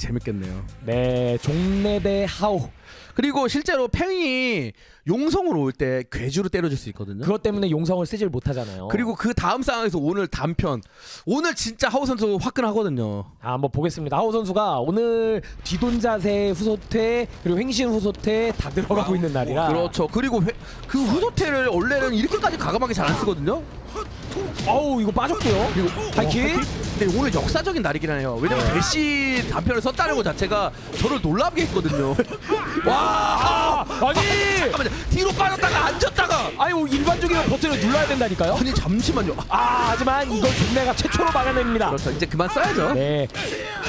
재밌겠네요. 네, 종래 대 하오. 그리고 실제로 팽이 용성으로 올 때 괴주로 때려줄 수 있거든요. 그것 때문에 용성을 쓰질 못하잖아요. 그리고 그 다음 상황에서 오늘 단편 오늘 진짜 하우 선수 화끈하거든요. 아, 한번 보겠습니다. 하오 선수가 오늘 뒤돈 자세 후소퇴 그리고 횡신 후소퇴 다 들어가고 있는 날이라. 그렇죠. 그리고 회- 그 후소태를 원래는 이렇게까지 가감하게 잘 안 쓰거든요. 어우, 이거 빠졌고요. 그리고 하이킥. 어, 근데 오늘 역사적인 날이긴 해요. 왜냐면 네. 대시 단편을 썼다는 것 자체가 저를 놀라게 했거든요. 와, 아, 아니, 잠깐만요. 뒤로 빠졌다가 앉았다가 아니 뭐 일반적인 버튼을 눌러야 된다니까요. 아니 잠시만요. 아, 아, 하지만 이걸 종래가 최초로 막아냅니다. 그렇죠. 이제 그만 써야죠. 네.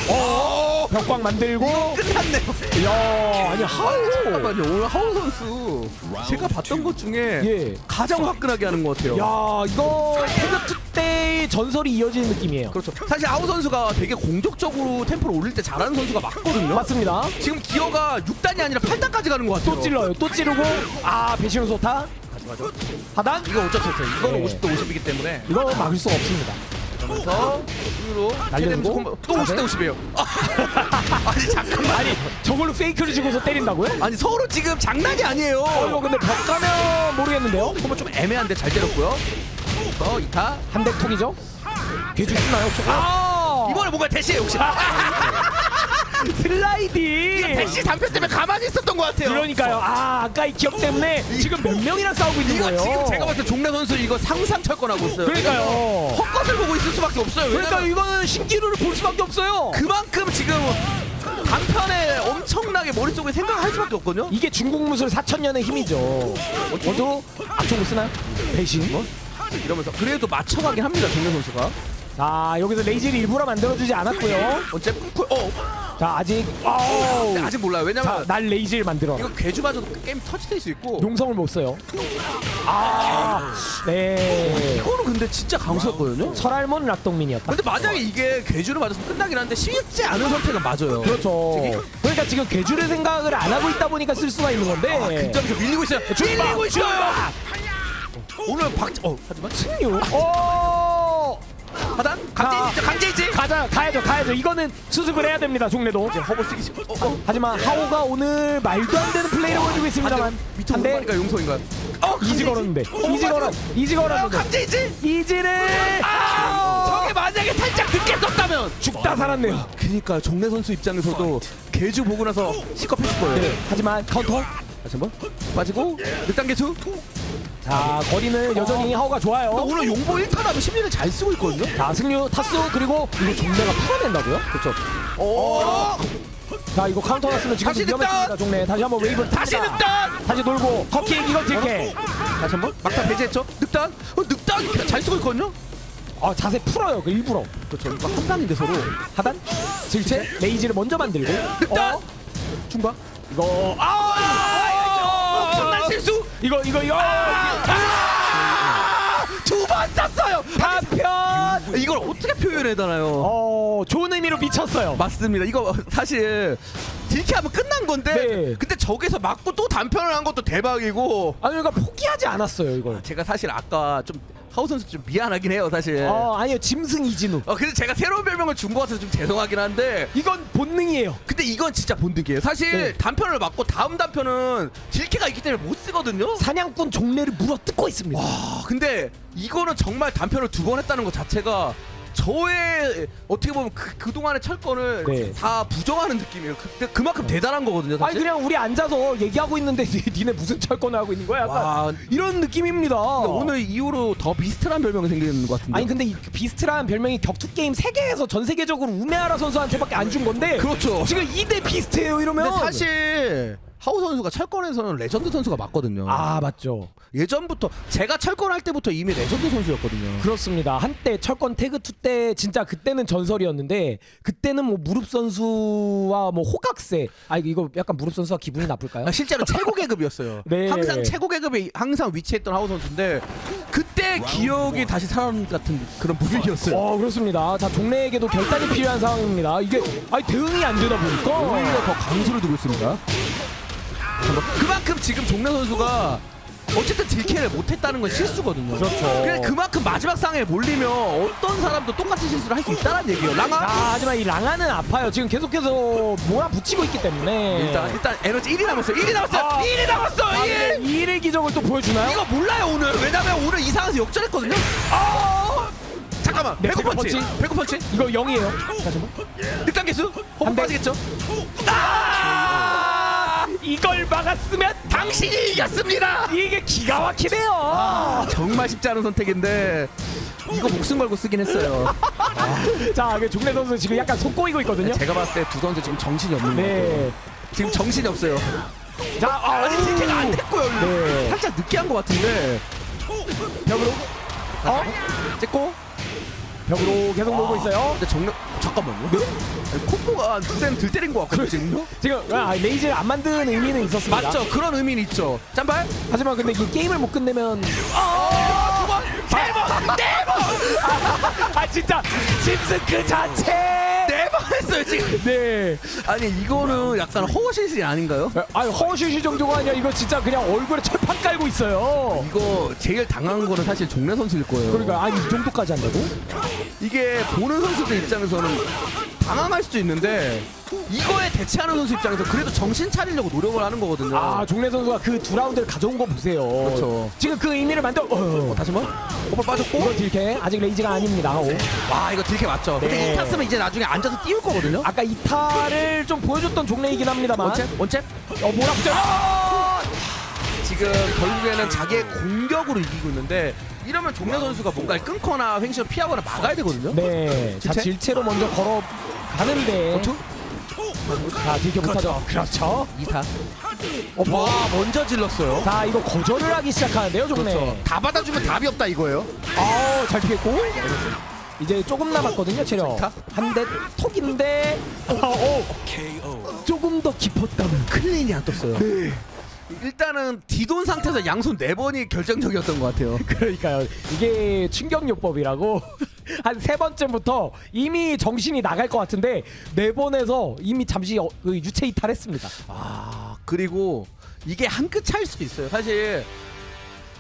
어, 벽광 만들고. 끝났네요. 야, 아니 하오. 잠깐만요. 오늘 하우 선수 제가 봤던 것 중에 예. 가장 화끈하게 하는 것 같아요. 야, 이거 태그투 때의 전설이 이어지는 느낌이에요. 그렇죠. 사실 아우 선수가 되게 공격적으로 템포를 올릴 때 잘하는 선수가 맞거든요. 맞습니다. 지금 기어가 6단이 아니라 8단까지 가는 것 같아요. 또 찔러요. 또 찌르고 아 배시로 소타 하단 이거 어쩔 수 없어요. 이거는 네. 50대 50이기 때문에 이거 막을 수가 없습니다. 그래서 으로 날려주고. 또 50대 50이에요. 아니 잠깐만. 아니 저걸로 페이크를 주고서 때린다고요? 아니 서로 지금 장난이 아니에요. 어, 이거 근데 벽 가면 모르겠는데요. 그러면 좀 애매한데 잘 때렸고요. 어 이타 한대 톡이죠. 개주 쓰나요? 아 이번에 뭔가 대시 혹시 슬라이딩. 대시 단편 때문에 가만히 있었던 것 같아요. 그러니까요. 아 아까 이 기억 때문에 지금 몇 명이랑 싸우고 있는 이거 거예요. 지금 제가 봤을 때 종래 선수 이거 상상 철권하고 있어요. 그러니까요. 헛것을 보고 있을 수밖에 없어요. 그러니까 왜냐면 이거는 신기루를 볼 수밖에 없어요. 그만큼 지금 단편에 엄청나게 머릿속에 생각을 할 수밖에 없거든요. 이게 중국 무술 4천 년의 힘이죠. 저도 악총을 쓰나? 배신. 뭐? 이러면서 그래도 맞춰가긴 합니다 종래 선수가. 자 여기서 레이지를 일부러 만들어주지 않았고요. 어째 꿀. 어. 자 아직 아우. 아직 몰라요. 왜냐면 자, 날 레이지를 만들어. 이거 괴주마저도 게임 터치될 수 있고. 용성을 못 써요. 아, 네. 이거는 근데 진짜 강수였거든요. 설할몬 락동민이었다. 근데 만약에 이게 괴주를 맞았으면 끝나긴 한데 쉽지 않은 선택은 맞아요. 그렇죠. 그러니까 지금 괴주를 생각을 안 하고 있다 보니까 쓸 수가 있는 건데. 아, 근점에서 밀리고 있어요. 밀리고 있어요. 오늘 박. 어 하지만 승유. 어. 하단 강제이지 강제이지. 가자, 가야죠, 가야죠. 이거는 수습을 해야 됩니다, 종래도. 이제 허벌 쓰기 싫어. 어, 어. 하지만 하오가 오늘 말도 안 되는 플레이를 보여주고 있습니다만. 한 대. 오르니까 용서인가요? 어 이지 걸었는데. 이지 걸어. 이지 어, 걸었는데. 강제이지. 이지를 아! 저게 만약에 살짝 늦게 썼다면 죽다 살았네요. 그니까 종래 선수 입장에서도 개주 보고 나서 시겁했을 거예요. 네. 하지만 카운터. 다시 한번 빠지고 늑단 개수. 자, 거리는 여전히 하오가 좋아요. 오늘 용보 1타라도 심리를 잘 쓰고 있거든요. 자, 승유 타수 그리고 이거 종래가 풀어낸다고요? 그렇죠. 오. 자, 이거 카운터 났으면 지금 다시 위험했습니다, 늑단! 종래. 다시 한번 웨이브 다시 탑니다. 늑단. 다시 돌고 커킥 이거 딜캐. 다시 한번 막타 배제했죠. 늑단. 어 늑단 잘 쓰고 있거든요. 아, 자세 풀어요. 그 일부러. 그렇죠. 이거 한 단인데 서로. 하단 질체 레이지를 먼저 만들고 늑단. 어? 중반. 이거 아! 이거 이거 이거 두 번 쐈어요. 단편 이걸 어떻게 표현해 되나요? 어 좋은 의미로 미쳤어요 맞습니다. 이거 사실 딜키하면 끝난 건데 네. 근데 저기서 맞고 또 단편을 한 것도 대박이고 아니 그러니까 포기하지 않았어요 이걸 제가 사실 아까 좀 하우 선수 좀 미안하긴 해요 사실. 어 아니요 짐승 이진우 어 그래서 제가 새로운 별명을 준 것 같아서 좀 죄송하긴 한데 이건 본능이에요 근데 이건 진짜 본능이에요. 사실 네. 단편을 맞고 다음 단편은 딜키가 있기 때문에 못 쓰거든요. 사냥꾼 종래를 물어뜯고 있습니다 아 근데 이거는 정말 단편을 두 번 했다는 것 자체가 저의 어떻게 보면 그, 그동안의 철권을 네. 다 부정하는 느낌이에요. 그, 그만큼 대단한 거거든요. 아니 사실. 그냥 우리 앉아서 얘기하고 있는데 니- 니네 무슨 철권을 하고 있는 거야 약간 와, 이런 느낌입니다 근데 오늘 이후로 더 비슷한 별명이 생기는 것 같은데. 아니 근데 이 비스트란 별명이 격투 게임 세계에서 전 세계적으로 우메하라 선수한테밖에 안 준 건데 그렇죠. 지금 2대 비스트예요 이러면 근데 사실 하우 선수가 철권에서는 레전드 선수가 맞거든요. 아 맞죠 예전부터 제가 철권할 때부터 이미 레전드 선수였거든요. 그렇습니다 한때 철권 태그 투 때 진짜 그때는 전설이었는데 그때는 뭐 무릎 선수와 뭐 호각세 아 이거 약간 무릎 선수가 기분이 나쁠까요? 아, 실제로 최고 계급이었어요. 네. 항상 최고 계급에 항상 위치했던 하우 선수인데 그때 기억이 다시 살아난 것 같은 그런 분위기였어요. 어 그렇습니다 자 종래에게도 결단이 필요한 상황입니다 이게 아니 대응이 안 되다 보니까 오히려 더 강수를 두고 있습니다. 그만큼 지금 종래 선수가 어쨌든 딜캐를 못했다는 건 실수거든요. 그렇죠. 그래 그만큼 마지막 상에 몰리면 어떤 사람도 똑같은 실수를 할 수 있다는 얘기예요. 랑아 자, 하지만 이 랑아는 아파요. 지금 계속해서 몰아붙이고 있기 때문에. 일단 일단 에너지 1이 남았어요. 1이 남았어요. 아. 1이 남았어. 아, 1. 근데 2일의 기적을 또 보여주나요? 이거 몰라요 오늘. 왜냐면 오늘 이 상황에서 역전했거든요. 아 잠깐만. 네, 배꼽 펀치. 배꼽 펀치. 이거 0이에요. 다시 한번. 늑단 개수. 호흡. 빠지겠죠. 아! 이걸 막았으면 당신이 이겼습니다. 이게 기가 막히네요. 아, 정말 쉽지 않은 선택인데 이거 목숨 걸고 쓰긴 했어요. 자, 그 종래 선수 지금 약간 속 꼬이고 있거든요. 제가 봤을 때 두 선수 지금 정신이 없는 거 같아요. 네. 지금 정신이 없어요. 자, 아, 아니 딜캐가 안 됐고요. 네. 살짝 느끼한 것 같은데. 벽으로 어? 찍고. 벽으로 계속 몰고 있어요. 근데 정력 잠깐만요. 아니, 콤보가 두 대는 들 때린 것 같거든요. 지금요? 지금 아, 레이즈를 안 만드는 의미는 있었습니다. 맞죠? 그런 의미는 있죠. 짬발. 하지만 근데 이 게임을 못 끝내면 아, 두 번, 세 번, 네 번, 아 진짜 짐스 그 자체. 네번 했어요 지금. 네. 아니 이거는 약간 허실실이 아닌가요? 아 허쉬쉬 정도가 아니라 이거 진짜 그냥 얼굴에 철판 깔고 있어요. 이거 제일 당한 거는 사실 종래 선수일 거예요. 그러니까 아니 이 정도까지 한다고? 이게 보는 선수들 입장에서는 당황할 수도 있는데 이거에 대체하는 선수 입장에서 그래도 정신 차리려고 노력을 하는 거거든요. 아 종래 선수가 그 두 라운드를 가져온 거 보세요. 그렇죠. 지금 그 의미를 만들. 어. 다시 한번 오빠 빠졌고 이거 딜캐 아직 레이즈가 아닙니다. 오. 와 이거 딜캐 맞죠? 근데 네. 이 탔으면 이제 나중에 앉아서 띄울 거거든요. 아까 이탈을 좀 보여줬던 종래이긴 합니다만. 원체 원체 어 몰아붙여. 지금 결국에는 자기의 공격으로 이기고 있는데 이러면 종래 선수가 뭔가를 끊거나 횡시를 피하거나 막아야 되거든요. 네. 자 질체? 질체로 먼저 걸어 가는데. 원투 자 딜캐 못하죠. 그렇죠. 2타. 어, 뭐. 와 먼저 질렀어요. 자 이거 거절을 하기 시작하는데요 종래. 그렇죠. 다 받아주면 답이 없다 이거예요. 아우 잘 피했고 이제 조금 남았거든요 체력 자. 한대 톡인데 어, 어. 조금 더 깊었다면 클린이 안 떴어요. 일단은 디돈 상태에서 양손 네 번이 결정적이었던 것 같아요. 그러니까요 이게 충격요법이라고 한 세 번째부터 이미 정신이 나갈 것 같은데 네 번에서 이미 잠시 어, 그 유체 이탈했습니다 아 그리고 이게 한 끗 차일 수도 있어요. 사실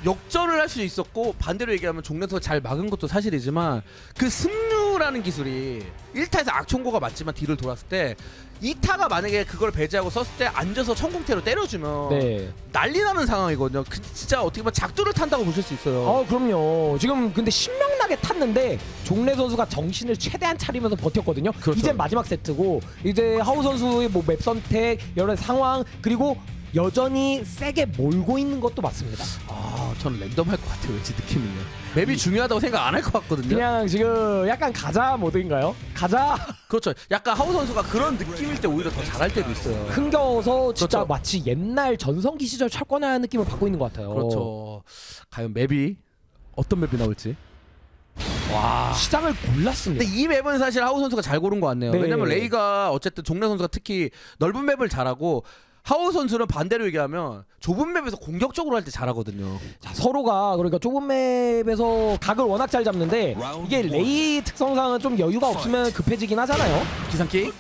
역전을 할수 있었고 반대로 얘기하면 종래서 잘 막은 것도 사실이지만 그 승 류라는 기술이 1타에서 악총고가 맞지만 뒤를 돌았을 때 2타가 만약에 그걸 배제하고 썼을 때 앉아서 천공태로 때려주면 네. 난리 나는 상황이거든요. 그 진짜 어떻게 보면 작두를 탄다고 보실 수 있어요. 어 그럼요 지금 근데 신명나게 탔는데 종래 선수가 정신을 최대한 차리면서 버텼거든요 그렇죠. 이제 마지막 세트고 이제 하우 선수의 뭐 맵 선택 여러 상황 그리고 여전히 세게 몰고 있는 것도 맞습니다 아, 저는 랜덤할 것 같아요. 왠지 느낌은요. 맵이 중요하다고 생각 안 할 것 같거든요. 그냥 지금 약간 가자 모드인가요? 가자 그렇죠. 약간 하우 선수가 그런 느낌일 때 오히려 더 잘할 때도 있어요. 흥겨워서 진짜 그렇죠. 마치 옛날 전성기 시절 철권하는 느낌을 받고 있는 것 같아요 그렇죠. 과연 맵이 어떤 맵이 나올지. 와. 시장을 골랐습니다 근데 이 맵은 사실 하우 선수가 잘 고른 것 같네요. 네. 왜냐면 레이가 어쨌든 종래 선수가 특히 넓은 맵을 잘하고 하우 선수는 반대로 얘기하면 좁은 맵에서 공격적으로 할 때 잘하거든요. 자, 서로가 그러니까 좁은 맵에서 각을 워낙 잘 잡는데 이게 레이 특성상은 좀 여유가 없으면 급해지긴 하잖아요 기상기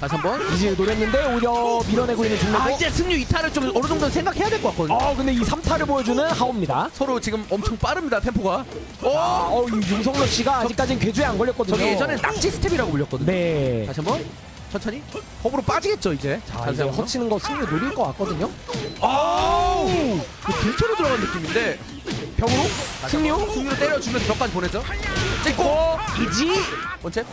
다시 한번. 이제 노렸는데 오히려 밀어내고 있는 중래고 아 이제 승률 이탈을 좀 어느 정도 생각해야 될 것 같거든요. 어 근데 이 3타를 보여주는 하오입니다 서로 지금 엄청 빠릅니다 템포가. 어, 어, 이 윤성로 씨가 아직까지는 궤주에 안 걸렸거든요 저게 예전에 낙지 스텝이라고 불렸거든요. 네 다시 한번 천천히 허브로 빠지겠죠 이제. 자, 자세히 이제. 허치는 거 승리 노릴 것 같거든요 아우 그 들쳐로 들어간 느낌인데 벽으로 승리호 승리로 때려주면 벽까지 보내죠. 찍고 이지 원체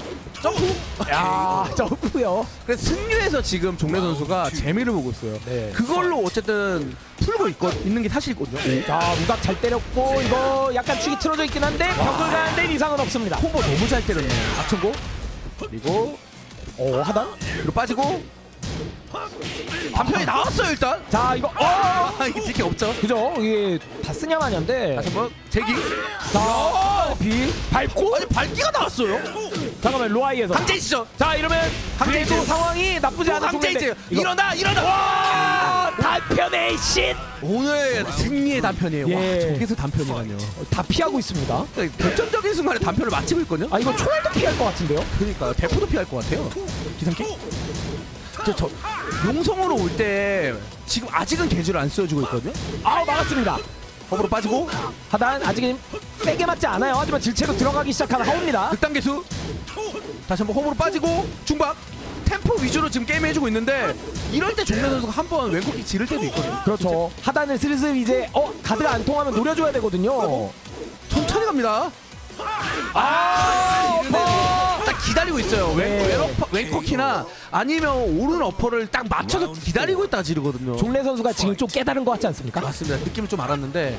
점프. 야 점프요 그래서 승리에서 지금 종래 선수가 재미를 보고 있어요. 네. 그걸로 어쨌든 풀고 있거, 있는 게 사실이거든요. 자 우각 잘 때렸고 이거 약간 축이 틀어져 있긴 한데 벽을 가는데 이상은 없습니다 콤보 너무 잘 때렸네. 악천고 그리고 어 하단 뒤로 빠지고 단편이 나왔어요 일단. 자 이거 어 아 이게 없죠. 그죠 이게 다 쓰냐 마냐인데 다시 한번 제기. 자비 밟고 아니 발기가 나왔어요. 잠깐만 로아이에서 강제이시죠. 자 이러면 강제이즈. 그래도 상황이 나쁘지 않은 이거 일어나 일어나. 와 단편의 신! 오늘 승리의 단편이에요. 예. 와 저기서 단편이라뇨. 다 피하고 있습니다 결정적인 순간에 단편을 마치고 있거든요. 아 이거 총알도 피할 것 같은데요? 그러니까 대포도 피할 것 같아요. 기상기? 저, 저 용성으로 올 때 지금 아직은 개주를 안 쓰여주고 있거든요. 아 막았습니다 허브로 빠지고 하단 아직은 세게 맞지 않아요. 하지만 질체로 들어가기 시작한 하오입니다. 극단 개수 다시 한번 홈으로 빠지고 중박 템포 위주로 지금 게임 해주고 있는데 이럴 때 종래 선수가 한 번 왼코킥 지를 때도 있거든요 그렇죠. 하단을 슬슬 이제 어 가드가 안 통하면 노려줘야 되거든요. 천천히 갑니다 아, 딱 기다리고 있어요 왼, 네. 왼 어퍼, 왼코키나 아니면 오른 어퍼를 딱 맞춰서 기다리고 있다 지르거든요 종래 선수가 지금 좀 깨달은 것 같지 않습니까? 맞습니다 느낌을 좀 알았는데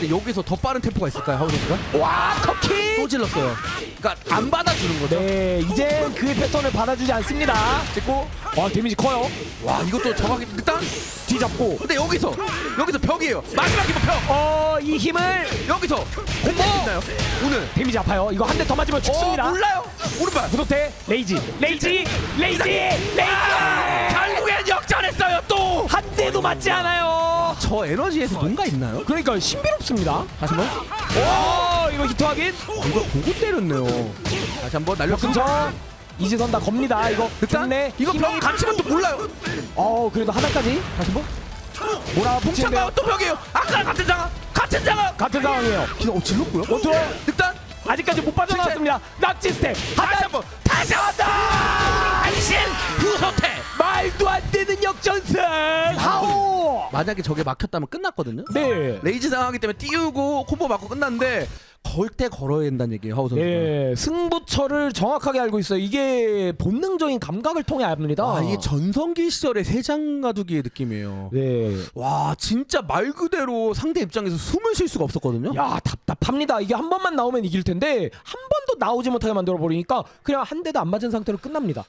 근데 여기서 더 빠른 템포가 있을까요 하우 선수가? 와 커키. 또 질렀어요 그러니까 안 받아주는 거죠 네, 이제 그 패턴을 받아주지 않습니다. 찍고 와 데미지 커요. 와 이것도 정확히 일단 뒤잡고. 근데 여기서 여기서 벽이에요 마지막 힘은 벽 어, 이 힘을 여기서 공격 있나요? 오늘 데미지 아파요. 이거 한 대 더 맞으면 죽습니다. 어 몰라요 오른발 구독대 레이지, 레이지, 레이지, 레이지. 결국엔 역전했어요 또! 한 대도 맞지 않아요. 저 에너지에서 뭔가 있나요? 그러니까 신비롭습니다. 다시 한번 오, 이거 히트 확인. 어, 이거 보고 때렸네요. 다시 한번 날렸습니다. 근처 이재선 다 겁니다. 이거 좋네. 이거 벽 힘이- 갇히면 또 몰라요. 어, 그래도 하단까지? 다시 한번. 몰아 봉창가 붙이는데요. 또 벽이에요. 아까 같은 장아 같은 장아 같은 상황이에요. 기사 어 질렀고요? 원투 일단? 아직까지 못 빠져나왔습니다. 낙지 스텝. 다시 한번. 다시 한번. 한신 부소태. 말도 안 되는 역전승. 하오. 만약에 저게 막혔다면 끝났거든요? 네. 레이지 상황이기 때문에 띄우고 콤보 맞고 끝났는데 걸때 걸어야 된다는 얘기예요 하우 선수가 네, 승부처를 정확하게 알고 있어요. 이게 본능적인 감각을 통해 압니다. 아 이게 전성기 시절의 세장 가두기의 느낌이에요 네. 와 진짜 말 그대로 상대 입장에서 숨을 쉴 수가 없었거든요 야 답답합니다. 이게 한 번만 나오면 이길 텐데 한 번도 나오지 못하게 만들어 버리니까 그냥 한 대도 안 맞은 상태로 끝납니다.